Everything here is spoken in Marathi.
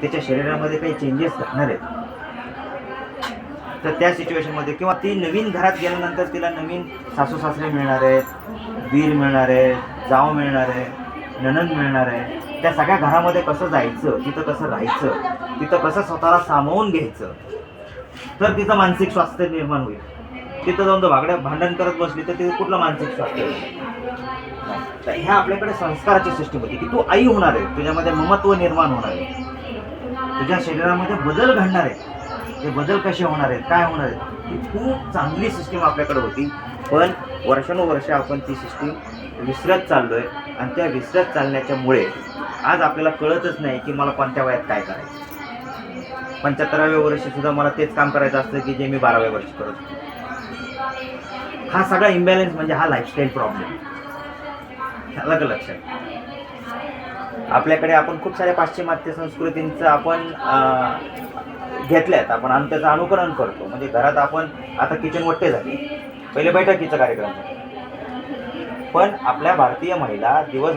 त्याच्या शरीरामध्ये काही चेंजेस राहणार आहेत. तर त्या सिच्युएशनमध्ये किंवा ती नवीन घरात गेल्यानंतर तिला नवीन सासू सासरे मिळणार आहेत वीर मिळणार आहे जाव मिळणार आहे ननंद मिळणार आहे. त्या सगळ्या घरामध्ये कसं जायचं तिथं कसं राहायचं तिथं कसं स्वतःला सामावून घ्यायचं तर तिचं मानसिक स्वास्थ्य निर्माण होईल. तिथं जाऊन तो भागड्या भांडण करत बसली तर तिथं कुठलं मानसिक स्वास्थ्य होईल? तर ह्या आपल्याकडे संस्काराची सिस्टीम होती की तू आई होणार आहे तुझ्यामध्ये ममत्व निर्माण होणार आहे. तुझ्या शरीरामध्ये बदल घडणार आहे ते बदल कसे होणार आहेत? काय होणार आहेत? ही खूप चांगली सिस्टीम आपल्याकडे होती. पण वर्षानुवर्ष आपण ती सिस्टीम विसरत चाललो आहे आणि त्या विसरत चालण्याच्यामुळे आज आपल्याला कळतच नाही की मला कोणत्या वयात काय करायचं. पंच्याहत्तराव्या वर्षीसुद्धा मला तेच काम करायचं असतं की जे मी बाराव्या वर्षी करत होतो. हा सगळा इम्बॅलन्स म्हणजे हा लाईफस्टाईल प्रॉब्लेम अलग लक्षात आपल्याकडे आपण खूप साऱ्या पाश्चिमात्य संस्कृतींचं आपण अं, घेतल्यात. आपण आणि त्याचं अनुकरण करतो. म्हणजे घरात आपण आता किचन वट्टे झाली. पहिले बैठकीचा कार्यक्रम पण आपल्या भारतीय महिला दिवसभर